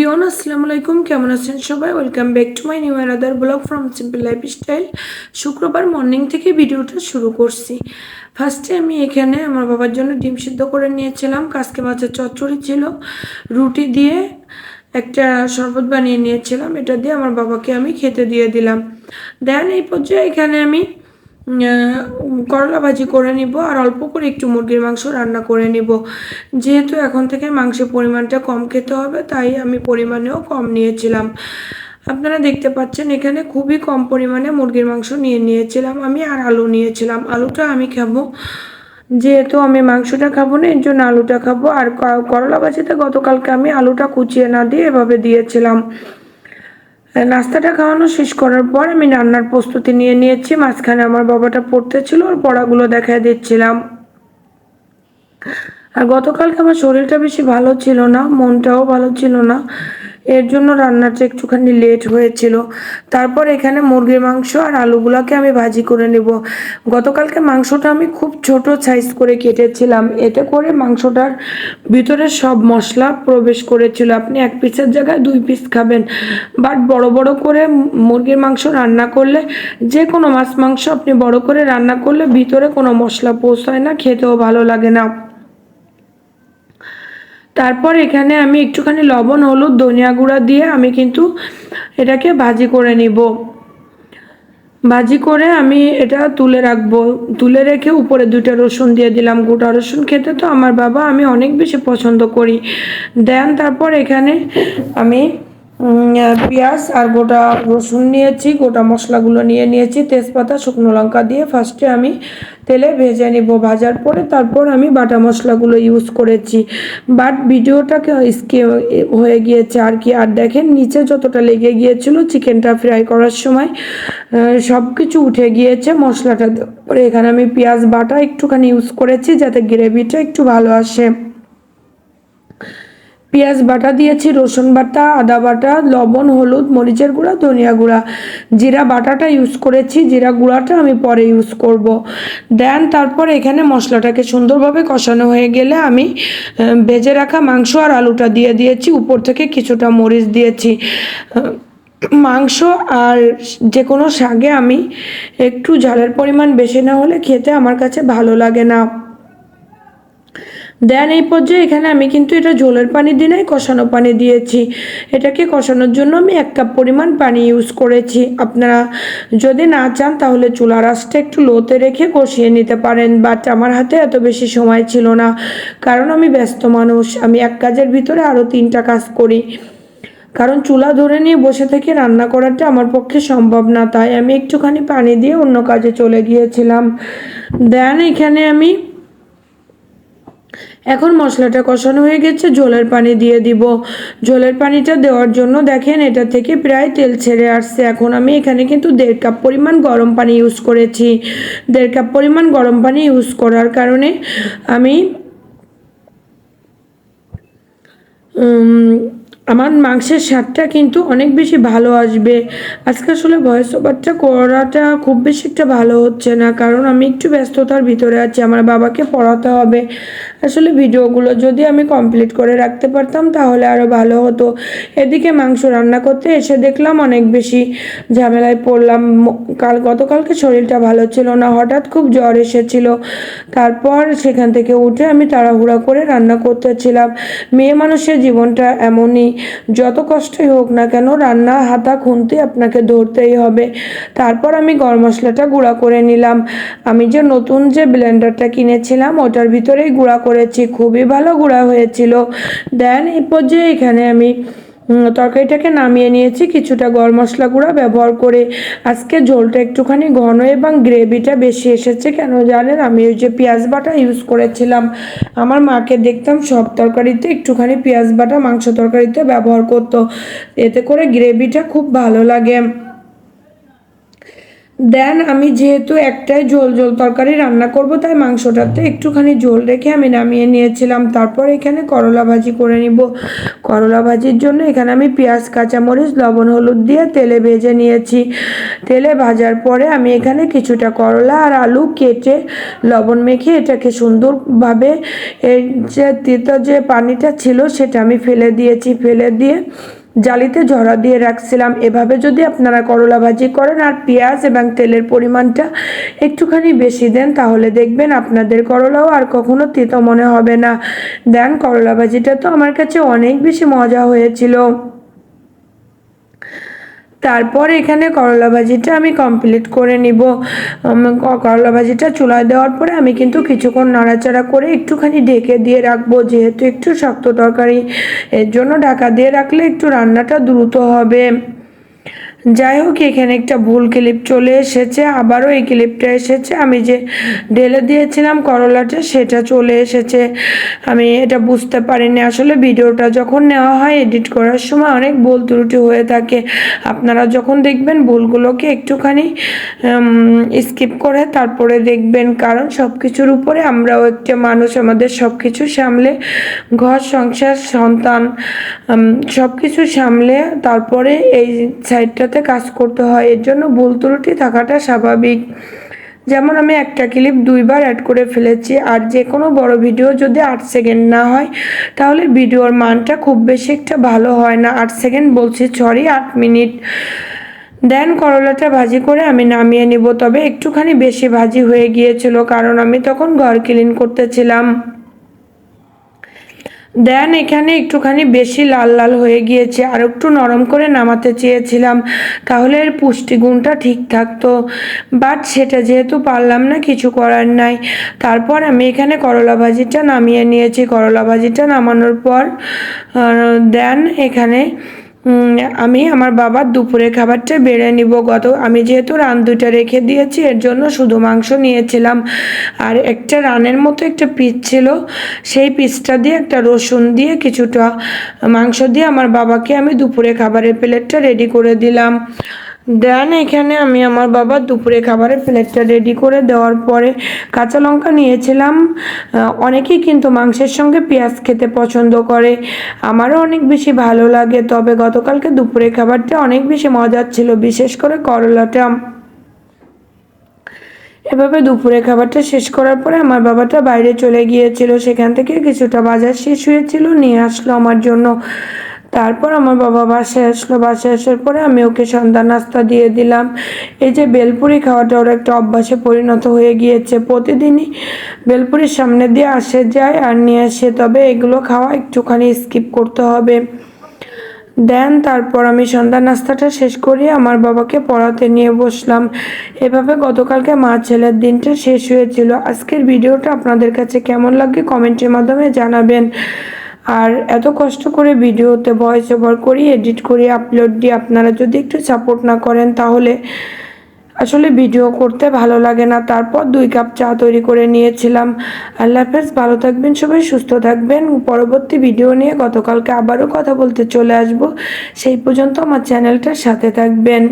Everyone, আসসালামু আলাইকুম। কেমন আছেন সবাই? Welcome back to my new other blog from simple life style শুক্রবার মর্নিং থেকে ভিডিওটা শুরু করছি। ফার্স্টে আমি এখানে আমার বাবার জন্য ডিম সিদ্ধ করে নিয়েছিলাম। কাসকে মাছের চচ্চড়ি ছিল। রুটি দিয়ে একটা শরবত বানিয়ে নিয়েছিলাম। এটা দিয়ে আমার বাবাকে আমি খেতে দিয়ে দিলাম। দেন এই পর্যায়ে এখানে আমি করলা ভাজি করে নিব আর অল্প করে একটু মুরগির মাংস রান্না করে নিব। যেহেতু এখন থেকে মাংসের পরিমাণটা কম খেতে হবে, তাই আমি পরিমাণেও কম নিয়েছিলাম। আপনারা দেখতে পাচ্ছেন এখানে খুবই কম পরিমাণে মুরগির মাংস নিয়ে নিয়েছিলাম আমি আর আলু নিয়েছিলাম। আলুটা আমি খাব, যেহেতু আমি মাংসটা খাব না, এর জন্য আলুটা খাব। আর করলা ভাজিতে গতকালকে আমি আলুটা কুচিয়ে না দিয়ে এভাবে দিয়েছিলাম। নাস্তাটা খাওয়ানো শেষ করার পর আমি রান্নার প্রস্তুতি নিয়ে নিয়েছি। মাঝখানে আমার বাবাটা পড়তে ছিল ওর পড়াগুলো দেখা দিচ্ছিলাম। আর গতকালকে আমার শরীরটা বেশি ভালো ছিল না, মনটাও ভালো ছিল না। এর জন্য রান্নাটা একটুখানি লেট হয়েছিল। তারপর এখানে মুরগির মাংস আর আলুগুলোকে আমি ভাজি করে নেব। গতকালকে মাংসটা আমি খুব ছোট সাইজ করে কেটেছিলাম। এতে করে মাংসটার ভিতরে সব মশলা প্রবেশ করেছিল। আপনি এক পিসের জায়গায় দুই পিস খাবেন। বাট বড় বড় করে মুরগির মাংস রান্না করলে যে কোনো মাছ মাংস আপনি বড় করে রান্না করলে ভিতরে কোনো মশলা পৌঁছায় না, খেতেও ভালো লাগে না। তারপর এখানে আমি একটুখানি লবণ, হলুদ, ধনিয়া গুঁড়া দিয়ে আমি কিন্তু এটাকে ভাজি করে নিব। ভাজি করে আমি এটা তুলে রাখব। তুলে রেখে উপরে দুইটা রসুন দিয়ে দিলাম। গোটা রসুন খেতে তো আমার বাবা আমি অনেক বেশি পছন্দ করি। দেন তারপর এখানে আমি পেঁয়াজ আর গোটা রসুন নিয়েছি, গোটা মশলাগুলো নিয়ে নিয়েছি, তেজপাতা, শুকনো লঙ্কা দিয়ে ফার্স্টে আমি তেলে ভেজে নিব ভাজার পরে, তারপর আমি বাটা মশলাগুলো ইউজ করেছি। বাট ভিডিওটা স্কে হয়ে গিয়েছে, আর কি, আর দেখেন নিচে যতটা লেগে গিয়েছিল চিকেনটা ফ্রাই করার সময় সব কিছু উঠে গিয়েছে মশলাটা। এখানে আমি পেঁয়াজ বাটা একটুখানি ইউজ করেছি যাতে গ্রেভিটা একটু ভালো আসে। পেঁয়াজ বাটা দিয়েছি, রসুন বাটা, আদা বাটা, লবণ, হলুদ, মরিচের গুঁড়া, ধনিয়া গুঁড়া। জিরা বাটাটা ইউজ করেছি, জিরা গুঁড়াটা আমি পরে ইউজ করব। দেন তারপর এখানে মশলাটাকে সুন্দরভাবে কষানো হয়ে গেলে আমি ভেজে রাখা মাংস আর আলুটা দিয়ে দিয়েছি। উপর থেকে কিছুটা মরিচ দিয়েছি। মাংস আর যে কোনো শাকে আমি একটু ঝালের পরিমাণ বেশি না হলে খেতে আমার কাছে ভালো লাগে না। দেন এই পর্যায়ে এখানে আমি কিন্তু এটা ঝোলের পানি দিয়ে নাই, কষানো পানি দিয়েছি। এটাকে কষানোর জন্য আমি এক কাপ পরিমাণ পানি ইউজ করেছি। আপনারা যদি না চান তাহলে চুলার আঁচটা একটু লোতে রেখে কষিয়ে নিতে পারেন বাট আমার হাতে এত বেশি সময় ছিল না, কারণ আমি ব্যস্ত মানুষ। আমি এক কাজের ভিতরে আরও তিনটা কাজ করি। কারণ চুলা ধরে নিয়ে বসে থেকে রান্না করাটা আমার পক্ষে সম্ভব না, তাই আমি একটুখানি পানি দিয়ে অন্য কাজে চলে গিয়েছিলাম। দেন এখানে আমি এখন মশলাটা কষানো হয়ে গেছে, জলের পানি দিয়ে দিব। জলের পানিটা দেওয়ার জন্য দেখেন এটা থেকে প্রায় তেল ছেড়ে আসছে। এখন আমি এখানে কিন্তু দেড় কাপ পরিমাণ গরম পানি ইউজ করেছি। দেড় কাপ পরিমাণ গরম পানি ইউজ করার কারণে আমি আমার মাংসের স্বাদটা কিন্তু অনেক বেশি ভালো আসবে। আজকে আসলে ভয়েস ওভারটা করাটা খুব বেশি একটা ভালো হচ্ছে না, কারণ আমি একটু ব্যস্ততার ভিতরে আছি, আমার বাবাকে পড়াতে হবে। আসলে ভিডিওগুলো যদি আমি কমপ্লিট করে রাখতে পারতাম তাহলে আরও ভালো হতো। এদিকে মাংস রান্না করতে এসে দেখলাম অনেক বেশি ঝামেলায় পড়লাম। কাল, গতকালকে শরীরটা ভালো ছিল না, হঠাৎ খুব জ্বর এসেছিল। তারপর সেখান থেকে উঠে আমি তাড়াহুড়া করে রান্না করতেছিলাম। মেয়ে মানুষের জীবনটা এমনই। যত কষ্টই হোক না কেন রান্না হাতা খুনতে আপনাকে ধরতেই হবে। তারপর আমি গরম মশলাটা গুঁড়া করে নিলাম। আমি যে নতুন যে ব্লেন্ডারটা কিনেছিলাম, ওটার ভিতরেই গুঁড়া করেছি। খুবই ভালো গুঁড়া হয়েছিল। দেন এই পর্যায়ে এখানে আমি তরকারিটাকে নামিয়ে নিয়েছি। কিছুটা গরম মশলা গুঁড়া ব্যবহার করে আজকে ঝোলটা একটুখানি ঘন এবং গ্রেভিটা বেশি এসেছে। কেন জানেন? আমি ওই যে পেঁয়াজ বাটা ইউজ করেছিলাম। আমার মাকে দেখতাম সব তরকারিতে একটুখানি পেঁয়াজ বাটা, মাংস তরকারিতে ব্যবহার করতো। এতে করে গ্রেভিটা খুব ভালো লাগে। দেন আমি যেহেতু একটাই ঝোল ঝোল তরকারি রান্না করব, তাই মাংসটাতে একটুখানি ঝোল রেখে আমি নামিয়ে নিয়েছিলাম। তারপর এখানে করলা ভাজি করে নিব। করলা ভাজির জন্য এখানে আমি পেঁয়াজ, কাঁচামরিচ, লবণ, হলুদ দিয়ে তেলে ভেজে নিয়েছি। তেলে ভাজার পরে আমি এখানে কিছুটা করলা আর আলু কেটে লবণ মেখে এটাকে সুন্দরভাবে এর যে তিতো যে পানিটা ছিল সেটা আমি ফেলে দিয়েছি। ফেলে দিয়ে জালিতে ঝরা দিয়ে রাখছিলাম। এভাবে যদি আপনারা করলা ভাজি করেন আর পেঁয়াজ এবং তেলের পরিমাণটা একটুখানি বেশি দেন, তাহলে দেখবেন আপনাদের করলাও আর কখনো তিতো মনে হবে না। দেন করলা ভাজিটা তো আমার কাছে অনেক বেশি মজা হয়েছিল। তারপর এখানে করলা ভাজিটা আমি কমপ্লিট করে নিব। করলা ভাজিটা চুলায় দেওয়ার পরে আমি কিন্তু কিছুক্ষণ নাড়াচাড়া করে একটুখানি ঢেকে দিয়ে রাখব। যেহেতু একটু শক্ত তরকারি, এর জন্য ঢাকা দিয়ে রাখলে একটু রান্নাটা দ্রুত হবে। যাই হোক, এখানে একটা ভুল ক্লিপ চলে এসেছে, আবারও এই ক্লিপটা এসেছে। আমি যে ঢেলে দিয়েছিলাম করলাটা, সেটা চলে এসেছে। আমি এটা বুঝতে পারিনি। আসলে ভিডিওটা যখন নেওয়া হয়, এডিট করার সময় অনেক ভুল ত্রুটি হয়ে থাকে। আপনারা যখন দেখবেন ভুলগুলোকে একটুখানি স্কিপ করে তারপরে দেখবেন। কারণ সব কিছুর উপরে আমরাও একটা মানুষ, আমাদের সব কিছু সামলে, ঘর, সংসার, সন্তান সব কিছু সামলে, তারপরে এই সাইডটাতে কাজ করতে হয়। এর জন্য ভুল ত্রুটি থাকাটা স্বাভাবিক। যেমন আমি একটা ক্লিপ দুইবার অ্যাড করে ফেলেছি আর যে কোনো বড় ভিডিও যদি আট সেকেন্ড না হয়, তাহলে ভিডিওর মানটা খুব বেশি একটা ভালো হয় না। আট সেকেন্ড বলছি সরি আট মিনিট দেন করলাটা ভাজি করে আমি নামিয়ে নিব। তবে একটুখানি বেশি ভাজি হয়ে গিয়েছিল, কারণ আমি তখন ঘর ক্লিন করতেছিলাম দেন এখানে একটুখানি বেশি লাল লাল হয়ে গিয়েছে, আর একটু নরম করে নামাতে চেয়েছিলাম, তাহলে এর পুষ্টিগুণটা ঠিক থাকতো বাট সেটা যেহেতু পারলাম না, কিছু করার নাই। তারপর আমি এখানে করলা ভাজিটা নামিয়ে নিয়েছি। করলা ভাজিটা নামানোর পর দেন এখানে আমি আমার বাবার দুপুরের খাবারটা বেড়ে নিব গত। আমি যেহেতু রান দুইটা রেখে দিয়েছি, এর জন্য শুধু মাংস নিয়েছিলাম। আর একটা রানের মতো একটা পিস ছিল, সেই পিসটা দিয়ে একটা রসুন দিয়ে কিছুটা মাংস দিয়ে আমার বাবাকে আমি দুপুরে খাবারের প্লেটটা রেডি করে দিলাম। দেন এখানে আমি আমার বাবা দুপুরে খাবারের প্লেটটা রেডি করে দেওয়ার পরে কাঁচা লঙ্কা নিয়েছিলাম। অনেকেই কিন্তু মাংসের সঙ্গে পেঁয়াজ খেতে পছন্দ করে। আমারও অনেক বেশি ভালো লাগে, তবে গতকালকে দুপুরে খাবারটা অনেক বেশি মজার ছিল, বিশেষ করে করলাটা। এভাবে দুপুরে খাবারটা শেষ করার পরে আমার বাবাটা বাইরে চলে গিয়েছিল। সেখান থেকে কিছুটা বাজার শেষ হয়েছিল, নিয়ে আসলো আমার জন্য। তারপর আমার বাবা বাসায় আসলো। বাসায় আসার পরে আমি ওকে সন্ধ্যা নাস্তা দিয়ে দিলাম। এই যে বেলপুরি খাওয়াটা ওর একটা অভ্যাসে পরিণত হয়ে গিয়েছে। প্রতিদিনই বেলপুরির সামনে দিয়ে আসে যায় আর নিয়ে আসে, তবে এগুলো খাওয়া একটুখানি স্কিপ করতে হবে। দেন তারপর আমি সন্ধ্যা নাস্তাটা শেষ করি আমার বাবাকে পড়াতে নিয়ে বসলাম। এভাবে গতকালকে মা ছেলের দিনটা শেষ হয়েছিল। আজকের ভিডিওটা আপনাদের কাছে কেমন লাগে কমেন্টের মাধ্যমে জানাবেন। আর এত কষ্ট করে ভিডিওতে ভয়েস ওভার করি এডিট করি আপলোড দিই আপনারা যদি একটু সাপোর্ট না করেন তাহলে আসলে ভিডিও করতে ভালো লাগে না। তারপর দুই কাপ চা তৈরি করে নিয়েছিলাম। আল্লাহ হাফেজ, ভালো থাকবেন সবাই, সুস্থ থাকবেন। পরবর্তী ভিডিও নিয়ে গতকালকে আবারও কথা বলতে চলে আসব। সেই পর্যন্ত আমার চ্যানেলটার সাথে থাকবেন।